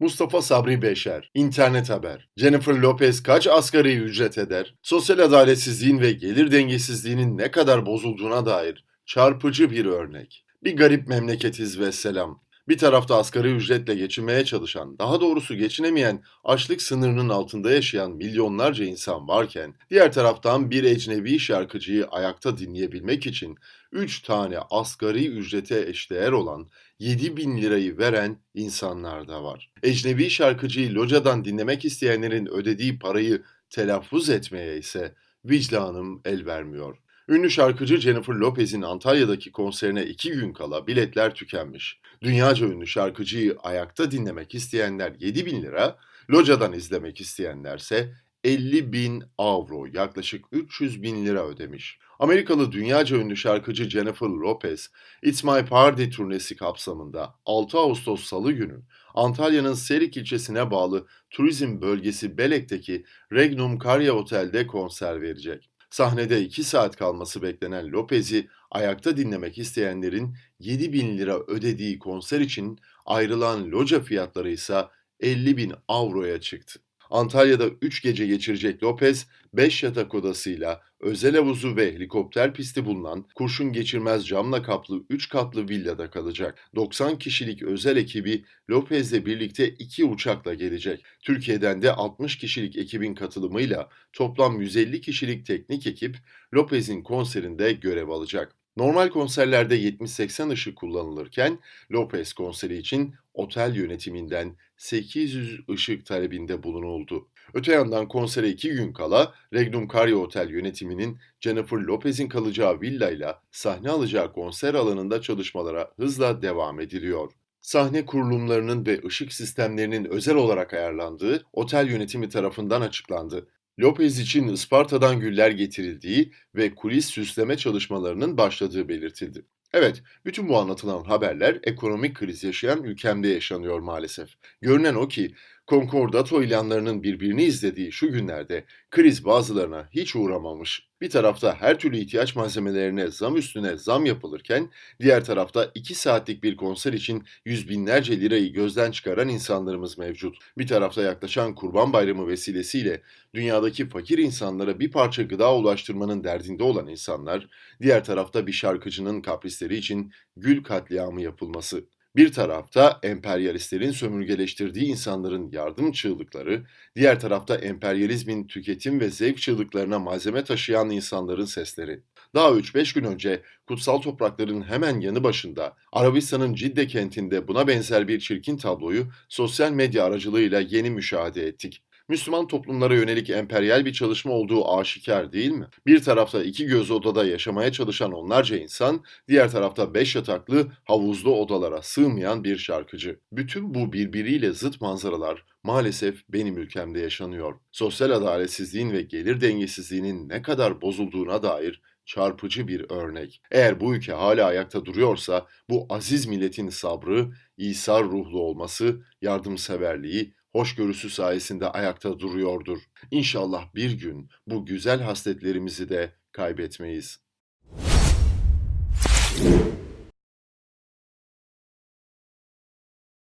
Mustafa Sabri Beşer, İnternet Haber. Jennifer Lopez kaç asgari ücret eder? Sosyal adaletsizliğin ve gelir dengesizliğinin ne kadar bozulduğuna dair çarpıcı bir örnek. Bir garip memleketiz ve selam. Bir tarafta asgari ücretle geçinmeye çalışan, daha doğrusu geçinemeyen, açlık sınırının altında yaşayan milyonlarca insan varken, diğer taraftan bir ecnebi şarkıcıyı ayakta dinleyebilmek için 3 tane asgari ücrete eşdeğer olan 7 bin lirayı veren insanlar da var. Ecnebi şarkıcıyı locadan dinlemek isteyenlerin ödediği parayı telaffuz etmeye ise vicdanım el vermiyor. Ünlü şarkıcı Jennifer Lopez'in Antalya'daki konserine iki gün kala biletler tükenmiş. Dünyaca ünlü şarkıcıyı ayakta dinlemek isteyenler 7 bin lira, locadan izlemek isteyenlerse 50 bin avro yaklaşık 300 bin lira ödemiş. Amerikalı dünyaca ünlü şarkıcı Jennifer Lopez, It's My Party turnesi kapsamında 6 Ağustos Salı günü Antalya'nın Serik ilçesine bağlı turizm bölgesi Belek'teki Regnum Karya Otel'de konser verecek. Sahnede 2 saat kalması beklenen Lopez'i ayakta dinlemek isteyenlerin 7 bin lira ödediği konser için ayrılan loca fiyatları ise 50 bin avroya çıktı. Antalya'da 3 gece geçirecek Lopez, 5 yatak odasıyla özel havuzu ve helikopter pisti bulunan kurşun geçirmez camla kaplı 3 katlı villada kalacak. 90 kişilik özel ekibi Lopez'le birlikte 2 uçakla gelecek. Türkiye'den de 60 kişilik ekibin katılımıyla toplam 150 kişilik teknik ekip Lopez'in konserinde görev alacak. Normal konserlerde 70-80 ışık kullanılırken Lopez konseri için otel yönetiminden 800 ışık talebinde bulunuldu. Öte yandan konsere iki gün kala Regnum Karya Otel yönetiminin Jennifer Lopez'in kalacağı villayla sahne alacağı konser alanında çalışmalara hızla devam ediliyor. Sahne kurulumlarının ve ışık sistemlerinin özel olarak ayarlandığı otel yönetimi tarafından açıklandı. Lopez için Isparta'dan güller getirildiği ve kulis süsleme çalışmalarının başladığı belirtildi. Evet, bütün bu anlatılan haberler ekonomik kriz yaşayan ülkemde yaşanıyor maalesef. Görünen o ki konkordato ilanlarının birbirini izlediği şu günlerde kriz bazılarına hiç uğramamış. Bir tarafta her türlü ihtiyaç malzemelerine zam üstüne zam yapılırken diğer tarafta 2 saatlik bir konser için yüz binlerce lirayı gözden çıkaran insanlarımız mevcut. Bir tarafta yaklaşan Kurban Bayramı vesilesiyle dünyadaki fakir insanlara bir parça gıda ulaştırmanın derdinde olan insanlar, diğer tarafta bir şarkıcının kaprisleri için gül katliamı yapılması. Bir tarafta emperyalistlerin sömürgeleştirdiği insanların yardım çığlıkları, diğer tarafta emperyalizmin tüketim ve zevk çığlıklarına malzeme taşıyan insanların sesleri. Daha 3-5 gün önce kutsal toprakların hemen yanı başında Arabistan'ın Cidde kentinde buna benzer bir çirkin tabloyu sosyal medya aracılığıyla yeni müşahede ettik. Müslüman toplumlara yönelik emperyal bir çalışma olduğu aşikar değil mi? Bir tarafta iki göz odada yaşamaya çalışan onlarca insan, diğer tarafta beş yataklı havuzlu odalara sığmayan bir şarkıcı. Bütün bu birbiriyle zıt manzaralar maalesef benim ülkemde yaşanıyor. Sosyal adaletsizliğin ve gelir dengesizliğinin ne kadar bozulduğuna dair çarpıcı bir örnek. Eğer bu ülke hala ayakta duruyorsa bu aziz milletin sabrı, İsa ruhlu olması, yardımseverliği, hoşgörüsü sayesinde ayakta duruyordur. İnşallah bir gün bu güzel hasletlerimizi de kaybetmeyiz.